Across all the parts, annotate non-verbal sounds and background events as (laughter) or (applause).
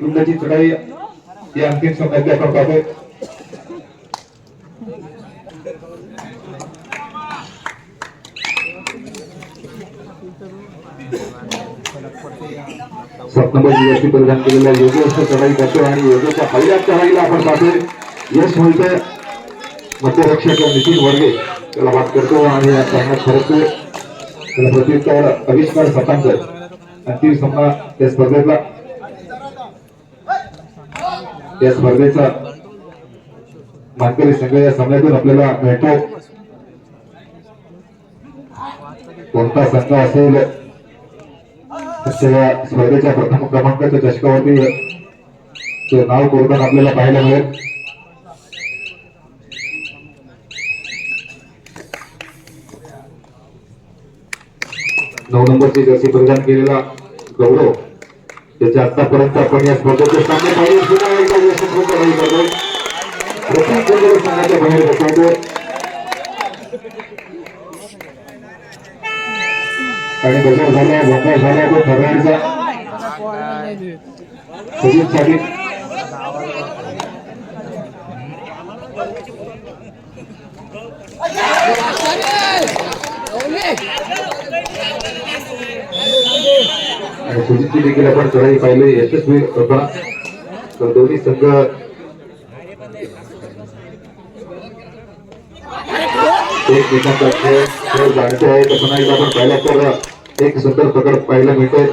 रुंदाची चढाई या अंतिम सामन्यात आपण पाहतोय. सात नंबरची जर्सी परिधान केलेल्या योगेश चढाई करतो आणि योगेशच्या पहिल्या चढाईला आपण पाहतोय. यश मिळतंय मध्यरक्षक नितीन वर्गे त्याला बात करतो आणि या सामन्यात खरंच त्याला प्रत्युत्तर आविष्कार सतांकर अंतिम सामना त्या स्पर्धेतला. या स्पर्धेचा मानकरी संघ या सामन्यातून आपल्याला मिळतो. कोणता संघ असेल या स्पर्धेच्या प्रथम क्रमांकाच्या चषकावरती ते नाव कोरताना आपल्याला पाहायला मिळेल. नऊ नंबरची जर्सी परिधान केलेला गौरव त्याच्या आतापर्यंत आपण या स्पर्धेचे सामने पाहिले आणि बजाव झाला भोंगा झाला तो ठरवायचा सुजितसाठी आणि सुजितची देखील आपण चढाई पाहिली यशस्वी होता. तर दोन्ही संघ एकमेकांचा खेळ खेळ जाणते आहे. तर पुन्हा एकदा आपण पाहिला तर एक सुंदर प्रकार पाहायला मिळतोय.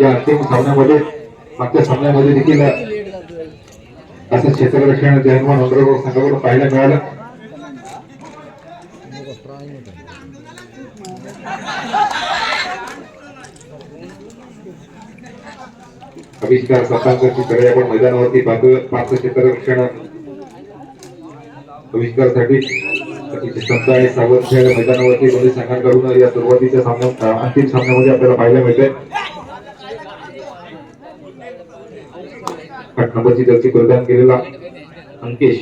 या अंतिम सामन्यामध्ये मागच्या सामन्यामध्ये देखील असं क्षेत्ररक्षण जयमान नोंदराव संघाकडून पाहायला मिळालं. आविष्कार सत्तांकरची चढाई आपण मैदानावरती पाच क्षेत्ररक्षण आविष्कारासाठी संत आणि सावध खेळ मैदानावरती दोन्ही संघांकडून या सुरुवातीच्या सामन्या अंतिम सामन्यामध्ये आपल्याला पाहायला मिळते आठ नंबरची जर्सी परिधान केलेला अंकेश.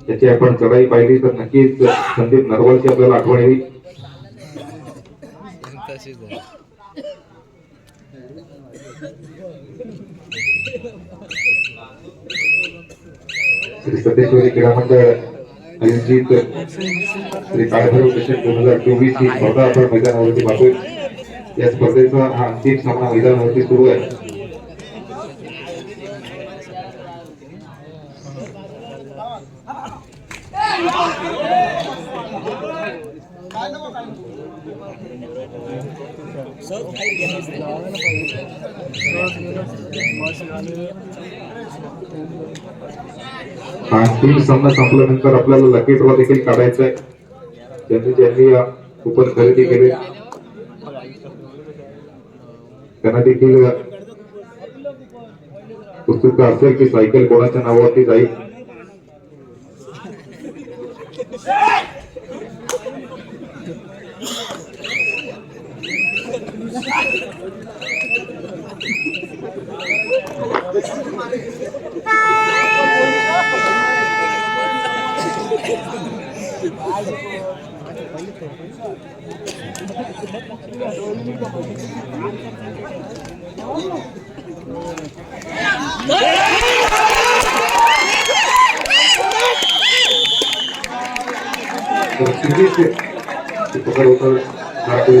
त्याची आपण चढाई पाहिली तर नक्कीच संदीप नरवालची आपल्याला आठवण येईल. (laughs) श्री सतेश्वरी क्रीडा मंडळ आयोजित श्री काळभैरव चषक दोन हजार चोवीस ही स्पर्धा आपण मैदानावरती पाहतोय. या स्पर्धेचा हा अंतिम सामना मैदानावरती सुरू आहे. हा तीन सामना संपल्यानंतर आपल्याला लकी ड्रॉ देखील काढायचा आहे ज्यांनी ज्यांनी कुपन खरेदी केले त्यांना देखील उत्सुकता असेल की सायकल कोणाच्या नावावरती जाईल. तर सिरीजचे ते पकड होतं भारतीय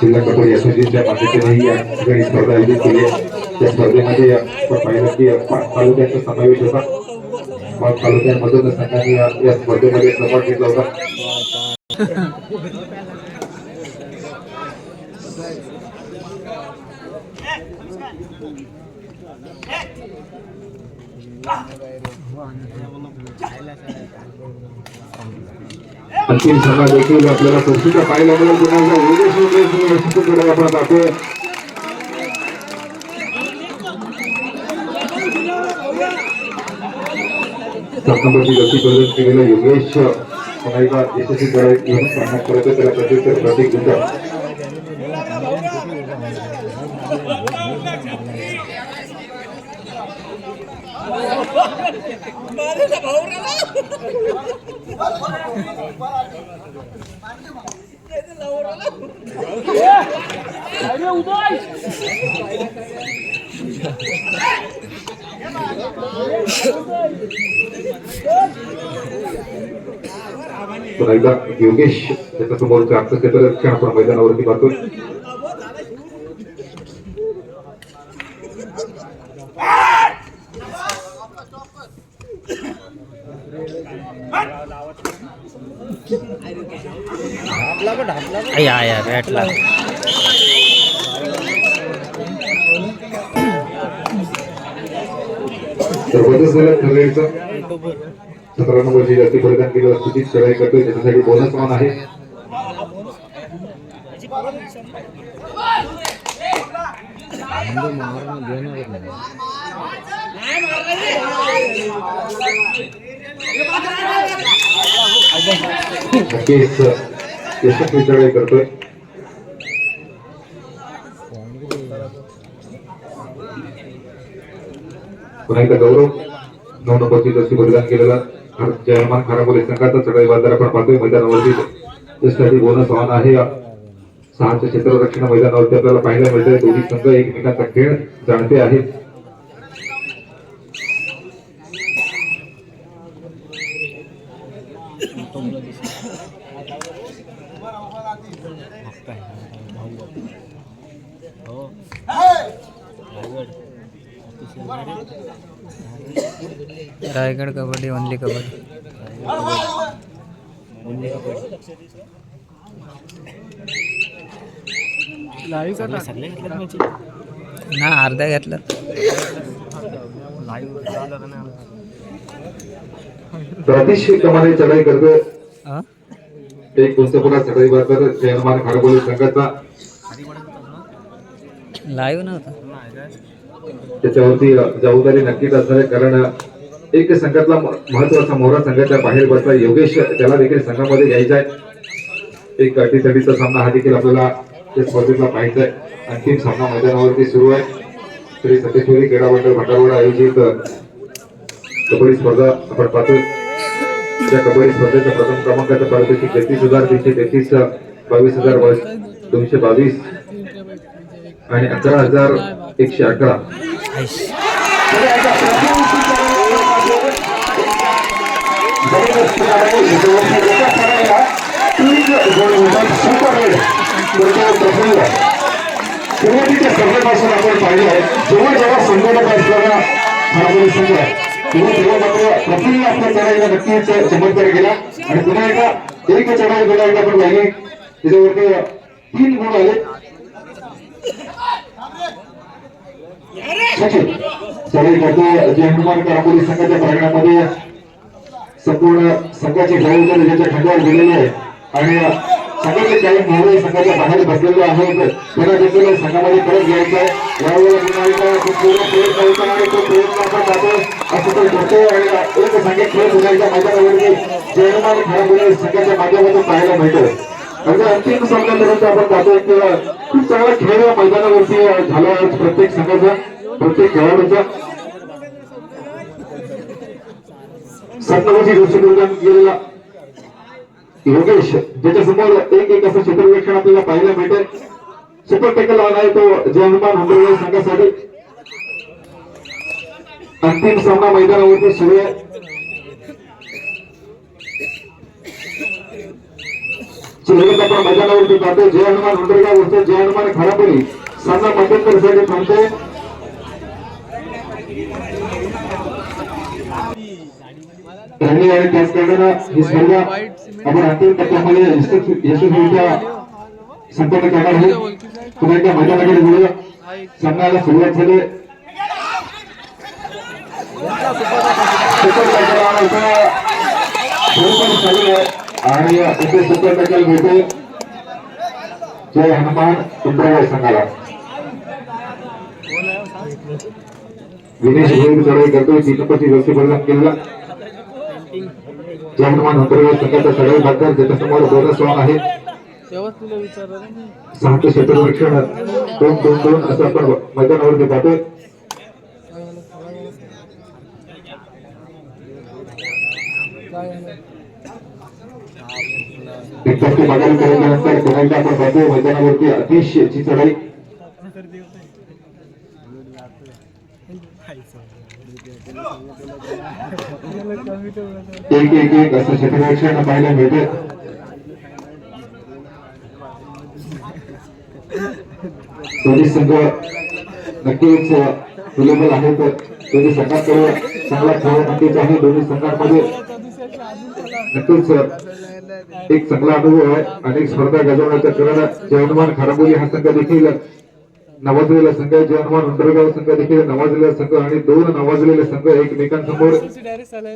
जिल्हा कबड्डी असोसिएशनच्या माध्यमातून ही या ठिकाणी स्पर्धा आयोजित केली आहे. त्या स्पर्धेमध्ये आपण पाहिलं की पाच तालुक्यांचा समावेश होता. पाच तालुक्यांमधून संघांनी या स्पर्धेमध्ये सहभाग घेतला होता. (laughs) अंतिम सामना देखील आपल्याला चौथीचा पाहायला मिळेल पुन्हा एकदा योगेश योगेश यशस्वीकडे आपण पाहतोय सात नंबरची गती प्रदर्शन केलेला योगेश पुन्हा एकदा यशस्वी कडे येऊन सामना करत आहे. त्याला प्रत्युत्तर प्रतीक गुंजा पुन्हा एकदा योगेश त्याच्या समोरचे आत्ता क्षेत्ररक्षण आपण मैदानावरती पाहतोय. या या भेटला. तर बदल ठरलेचा सतरा नंबरची जास्ती परिधान केली. असते ती चढाई करतोय. त्याच्यासाठी बोनस मान आहे. केस यशस्वी चढाई करतोय. पुन्हा एकदा गौरव नऊ नंबरची जशी बलिदान केलेला. जयमान खारापोली संघाचा चढाई बाजार आपण पाहतोय मैदानावरती. त्यासाठी बोनस वाहन आहे. सहाच्या क्षेत्ररक्षण मैदानावरती आपल्याला पाहायला मिळतंय. दोन्ही संघ एकमेकांचा खेळ जाणते आहेत. रायगड कबड्डी ओनली कबड्डी. ना अर्धा घेतलं कमाने चढाई करतोय? एक चढाई संघाचा लाईव्ह नव्हता. त्याच्यावरती जबाबदारी नक्कीच असणार आहे. कारण एक संघातला महत्त्वाचा मोहरा संघाच्या बाहेर बसला योगेश त्याला देखील संघामध्ये घ्यायचा आहे. एक अटीतटीचा सामना हा देखील आपल्याला या स्पर्धेतला पाहायचा आहे. अंतिम सामना मैदानावरती सुरू आहे. श्री सतेश्वरी क्रीडा मंडळ भंडारवाडा आयोजित कबड्डी स्पर्धा आपण पाहतोय. त्या कबड्डी स्पर्धेच्या प्रथम क्रमांकाचं पारितोषिक तेहतीस हजार तीनशे तेहतीस बावीस हजार दोनशे बावीस. आणि अकरा हजार एकशे अकरा. सुरुवातीच्या स्पर्धेपासून आपण पाहिले आहे. जेव्हा जेव्हा संघटक असताना हा संघ आहे तेव्हा तेव्हा मात्र प्रफुल्ल आपल्या चढाईला नक्कीच चमत्कार केला आणि पुन्हा एकदा एक चढाई गेला एकदा आपण पाहिली त्याच्यावरती तीन गुण आले सचिन चढाई जे हनुमान करापोली संघाच्या प्रकरणामध्ये संपूर्ण संघाचे जबाबदारी त्याच्या खांद्यावर दिलेली आहे आणि संघाचे काही मोहरे संघाच्या बाहेर बसलेले आहेत त्यांना देखील संघामध्ये परत घ्यायचं आहे यावेळेला पुन्हा एकदा पूर्ण प्रयत्न होता आणि तो प्रयत्न आपण जातो असं आणि एक संघ खेळ संघाच्या माध्यमातून पाहायला मिळतोय अगदी अंतिम सामन्यापर्यंत आपण पाहतोय खूप चांगला खेळ या मैदानावरती झाला आहे प्रत्येक संघाचा प्रत्येक खेळाडूचा सत्तावीस गोष्टी गेलेला योगेश ज्याच्या समोर एक एक असं क्षेत्रवेक्षण आपल्याला पाहायला मिळतंय सुपर टेकल आला आहे तो जय हनुमान हुंबळवेल संघासाठी. अंतिम सामना मैदानावरती सुरू आहे. चिरवत आपण मैदानावरती पाहतो. जय हनुमान हुंडरगाव वर्ष जय हनुमान खराबोली सामना मध्यंतरसाठी थांबतोय. त्यांनी आणि त्याच कारणानं ही स्पर्धा आपण अंतिम टप्प्यामध्ये यशस्वी- यशस्वीरित्या संपन्न करणार आहोत पुन्हा एकदा मैदानाकडे बोलूया सामन्याला सुरुवात झाली आणि इथे सुपर टॅकल मिळते जय हनुमान पिंपळगाव संघाला. विनेश गोविंद चढाई करतोय तिरुपती व्यक्ती किल्ला. केला जय संघाचा चढाई भागदार ज्याच्यासमोर बोनस सॉंग आहे. सहाशे तुला विचारलं दोन दोन दोन असं आपण मैदानावरती पाहतोय. विद्यार्थी मागणी केल्यानंतर पुन्हा एकदा आपण पाहतोय मैदानावरती अतिशयची चढाई एक एक एक असं क्षेत्ररक्षण पाहायला मिळते. दोन्ही संघ नक्कीच सुलेबल आहेत. दोन्ही संघांकडे चांगला खेळ नक्कीच आहे. दोन्ही संघांमध्ये नक्कीच एक चांगला अनुभव आहे अनेक स्पर्धा गाजवण्याचा कारण जयहनुमान खाराबोली हा संघ देखील नवाजलेला संघ आहे जयहनुमान उंडरगाव संघ देखील नवाजलेला संघ आणि दोन नवाजलेले संघ एकमेकांसमोर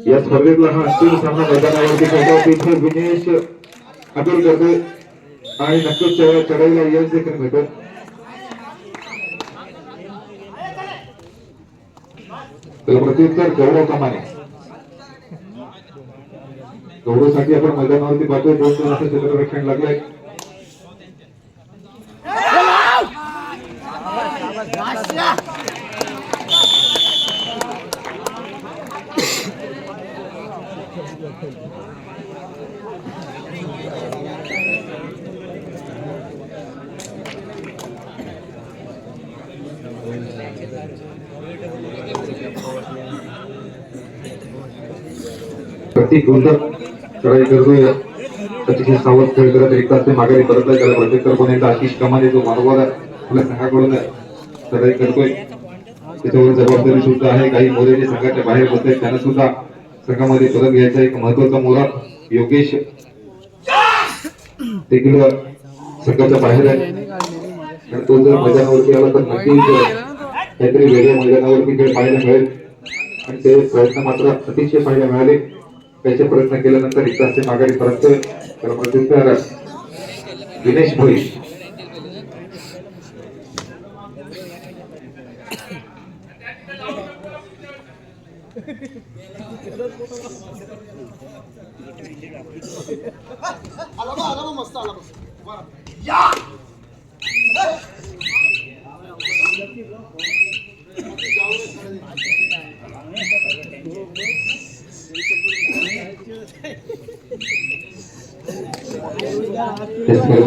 या स्पर्धेतला हा अंतिम सामना मैदानावरती खेळतो. तिथे विनेश अपील करते आणि नक्कीच चढाईला यश देखील मिळतं. प्रत्युत्तर गौरव कमाने गौरवसाठी आपण मैदानावरती पाहतोय. दोन दोन असं चित्ररक्षण लागलंय. प्रत्येक गुंतक चढाई करतोय. अतिशय सावध खेळ करत एक तास ते माघारी परत आहे. त्याला प्रत्येक पण एकदा आशिष कमाने जो मानवर आपल्या संघाकडून चढाई करतोय. त्याच्यावर जबाबदारी सुद्धा आहे. काही मोरे जे संघाच्या बाहेर बसले त्यांना सुद्धा संघामध्ये परत घ्यायचा एक महत्त्वाचा मोरा योगेश देखील संघाच्या बाहेर आहे. आणि तो जर मैदानावरती आला तर नक्कीच काहीतरी वेगळ्या मैदानावरती खेळ पाहायला मिळेल. आणि ते प्रयत्न मात्र अतिशय पाहायला मिळाले. त्याचे प्रयत्न केल्यानंतर इकडचे माघारी परत त्याला प्रत्युत्तर विनेश भोई.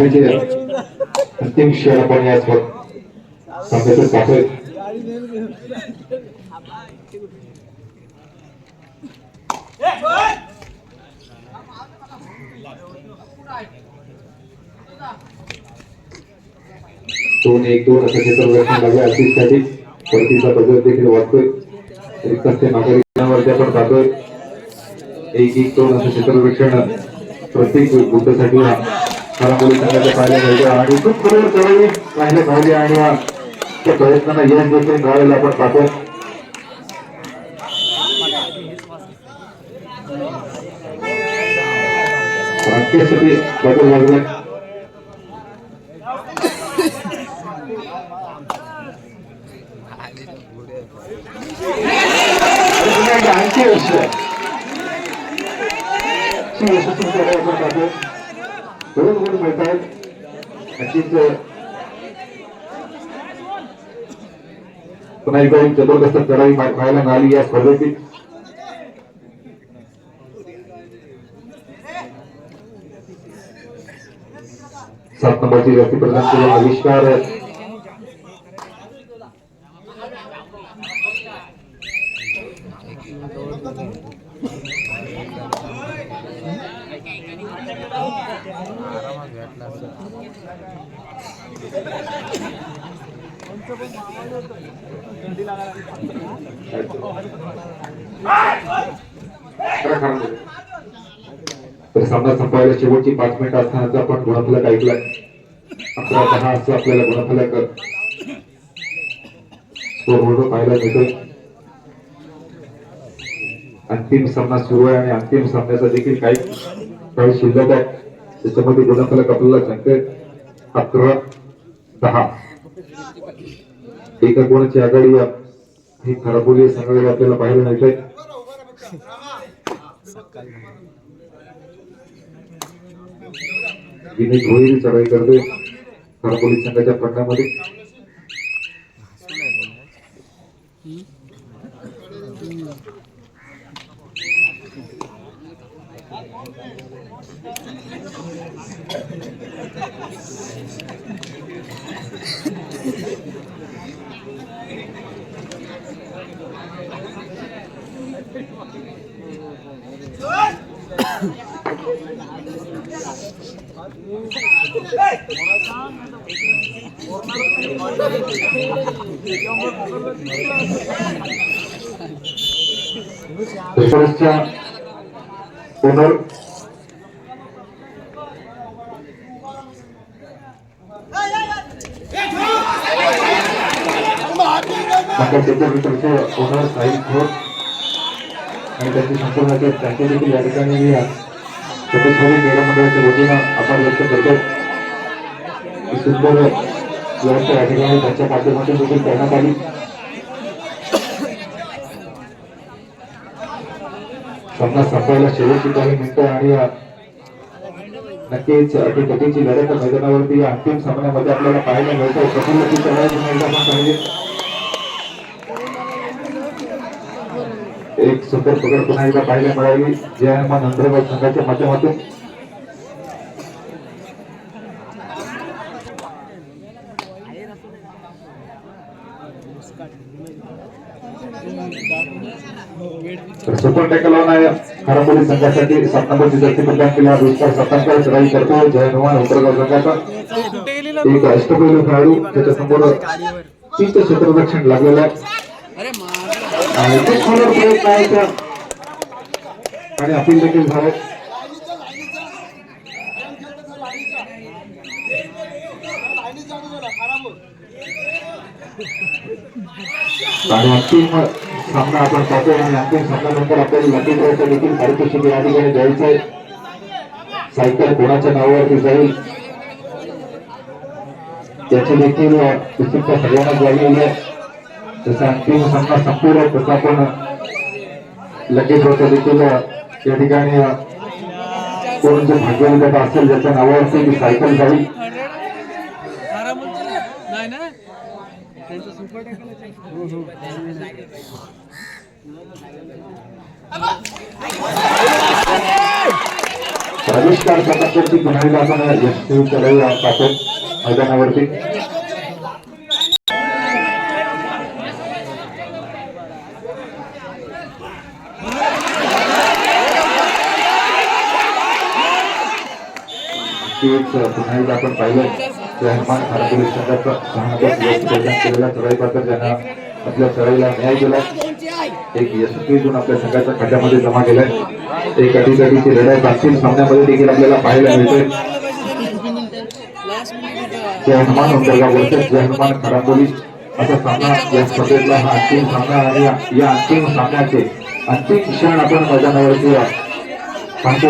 या प्रत्येक अंतिम क्षण आपण या स्पर्ध- पाहतोय. दोन एक दोन असं क्षेत्ररक्षण लागले आशिषसाठी परतीचा बदल देखील वाटतोय रिक्त ते नागरिकांवरती आपण पाहतोय. एक एक दोन असं क्षेत्ररक्षण प्रत्येक गुंतसाठी खराबोली संघाच्या पाहिजे. आणि खूप बरोबर पाहिजे आणि त्या प्रयत्नांना यश देखील मिळालेलं आपण पाहतोय राष्ट्रीयसाठी बदल लागलाय आणखी आपण दोन गुण मिळत आहेत नक्कीच पुन्हा एकदा एक जबरदस्त चढाई पाहायला मिळाली या स्पर्धेतील सात नंबरची व्यक्ती प्रदान केलेला आविष्कार. तर सामना संपायला शेवटची पाच मिनिट असतानाचा आपण गुणफलक ऐकलाय. अकरा दहा असं आपल्याला गुणफलक. स्कोर पाहायला मिळतोय. अंतिम सामना सुरू आहे आणि अंतिम सामन्याचा देखील काही काही शिल्लक आहे. त्याच्यामध्ये गुणफलक आपल्याला सांगते अकरा दहा. एका कोणाची आघाडी ही खराबोली सांगायला आपल्याला पाहायला मिळते. विनय भोईर चढाई करते. खराबोली संघाच्या प्रकारामध्ये पेपरच्या ओनर नंतर पेपरचे ओनर साहिल खोत आणि त्यांची संपूर्ण त्यांचे देखील या ठिकाणी वतीनं व्यक्त करतो. सुंदर व्यवस्था या ठिकाणी त्यांच्या माध्यमातून देखील करण्यात आली. सामना संपायला शेवटची काही मिनिटं आणि नक्कीच नक्कीच कटीची लढत मैदानावरती या अंतिम सामन्यामध्ये आपल्याला पाहायला मिळतं प्रफुल्ल की चढाई पण पाहिजे एक सुंदर पकड पुन्हा एकदा पाहायला मिळाली. जय हनुमान नंदुरबार संघाच्या माध्यमातून. तर सुपर टॅकल आहे. खराबोली संघासाठी सात नंबरची जर्सी प्रदान केला. दुसरा सत्तांकर चढाई करतो जय हनुमान उतरगाव संघाचा एक अष्टपैलू खेळाडू. त्याच्यासमोर तीच क्षेत्ररक्षण लागलेलं आहे. आणि ते खोलवर प्रयत्न आहे. आणि अपील देखील झाले. आणि अंतिम सामना आपण पाहतो आणि अंतिम सामन्यानंतर आपल्याला लकी देखील पारितोषिक या ठिकाणी द्यायचं आहे सायकल कोणाच्या नावावरती जाईल? त्याची देखील उत्सुकता सगळ्यांना झालेली आहे. अंतिम सामना संपूर्ण तसा आपण लकी ड्रॉचं देखील या ठिकाणी कोण जे असेल ज्याच्या नावावरती सायकल जाईल नाही ना आविष्कार सुपर प्रवेशकार प्रकारची पुन्हा एकदा यशस्वी चढाई पाहतो मैदानावरती. तेच पुन्हा एकदा आपण पाहिलं. की हनुमान पोलीस संघाचा सहानुभूत केलेला ज्यांना आपल्या चढाईला न्याय दिला एक यशस्वी आपल्या संघाच्या खात्यामध्ये जमा केलाय एक अटीतटीची लढाई अंतिम सामन्यामध्ये देखील आपल्याला पाहायला मिळते जय हनुमान उंबरगाव वर्सेस जय हनुमान खराबोली असा सामना या स्पर्धेतला हा. अंतिम सामना आणि या- या अंतिम सामन्याचे अंतिम क्षण आपण मैदानावरती पाहतो